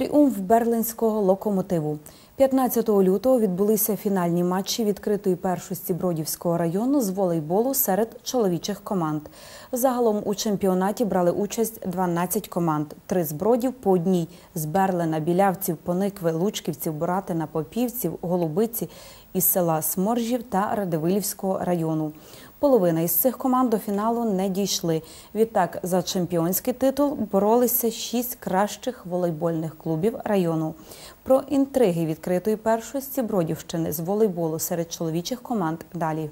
Тріумф берлинського локомотиву. 15 лютого відбулися фінальні матчі відкритої першості Бродівського району з волейболу серед чоловічих команд. Загалом у чемпіонаті брали участь 12 команд: три з бродів по одній з Берлина, Білявців, Поникви, Лучківців, Боратина, Попівців, Голубиці із села Сморжів та Радивилівського району. Половина із цих команд до фіналу не дійшли. Відтак за чемпіонський титул боролися шість кращих волейбольних клубів району. Про інтриги відкритої першості Бродівщини з волейболу серед чоловічих команд далі.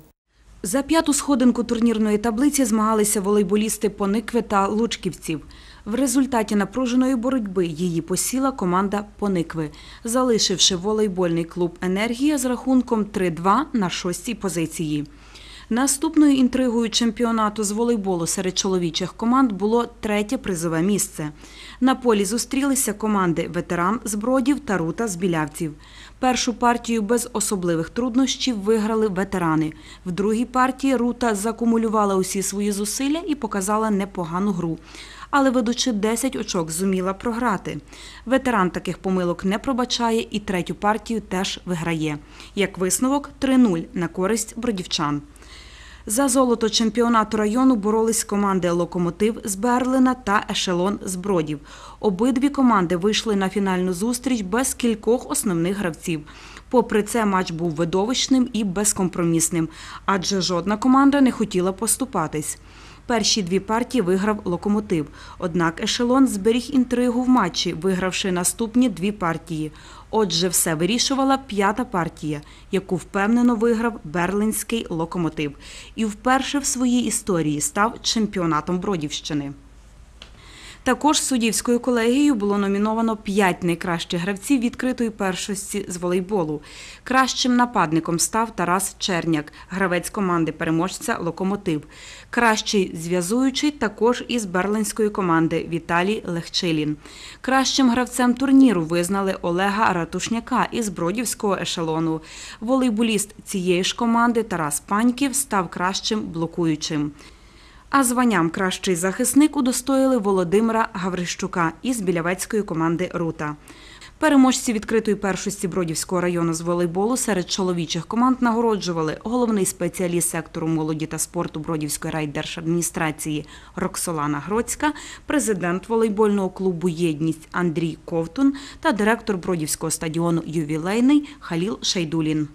За п'яту сходинку турнірної таблиці змагалися волейболісти Поникви та Лучківців. В результаті напруженої боротьби її посіла команда Поникви, залишивши волейбольний клуб Енергія з рахунком 3-2 на шостій позиції. Наступною інтригою чемпіонату з волейболу серед чоловічих команд було третє призове місце. На полі зустрілися команди Ветеран з Бродів та Рута з Білявців. Першу партію без особливих труднощів виграли ветерани. В другій партії Рута закумулювала усі свої зусилля і показала непогану гру. Але ведучи 10 очок, зуміла програти. Ветеран таких помилок не пробачає і третю партію теж виграє. Як висновок 3-0 на користь бродівчан. За золото чемпіонату району боролись команди Локомотив з Берлина та Ешелон з Бродів. Обидві команди вийшли на фінальну зустріч без кількох основних гравців. Попри це, матч був видовищним і безкомпромісним, адже жодна команда не хотіла поступатись. Перші дві партії виграв локомотив. Однак ешелон зберіг інтригу в матчі, вигравши наступні дві партії. Отже, все вирішувала п'ята партія, яку впевнено виграв берлинський локомотив. І вперше в своїй історії став чемпіонатом Бродівщини. Також суддівською колегією було номіновано п'ять найкращих гравців відкритої першості з волейболу. Кращим нападником став Тарас Черняк, гравець команди переможця Локомотив. Кращий зв'язуючий також із берлинської команди Віталій Легчилін. Кращим гравцем турніру визнали Олега Ратушняка із Бродівського ешелону. Волейболіст цієї ж команди Тарас Паньків став кращим блокуючим. А званням кращий захисник удостоїли Володимира Гаврищука із білявецької команди Рута. Переможці відкритої першості Бродівського району з волейболу серед чоловічих команд нагороджували головний спеціаліст сектору молоді та спорту Бродівської райдержадміністрації Роксолана Гроцька, президент волейбольного клубу Єдність Андрій Ковтун та директор Бродівського стадіону Ювілейний Халіл Шайдулін.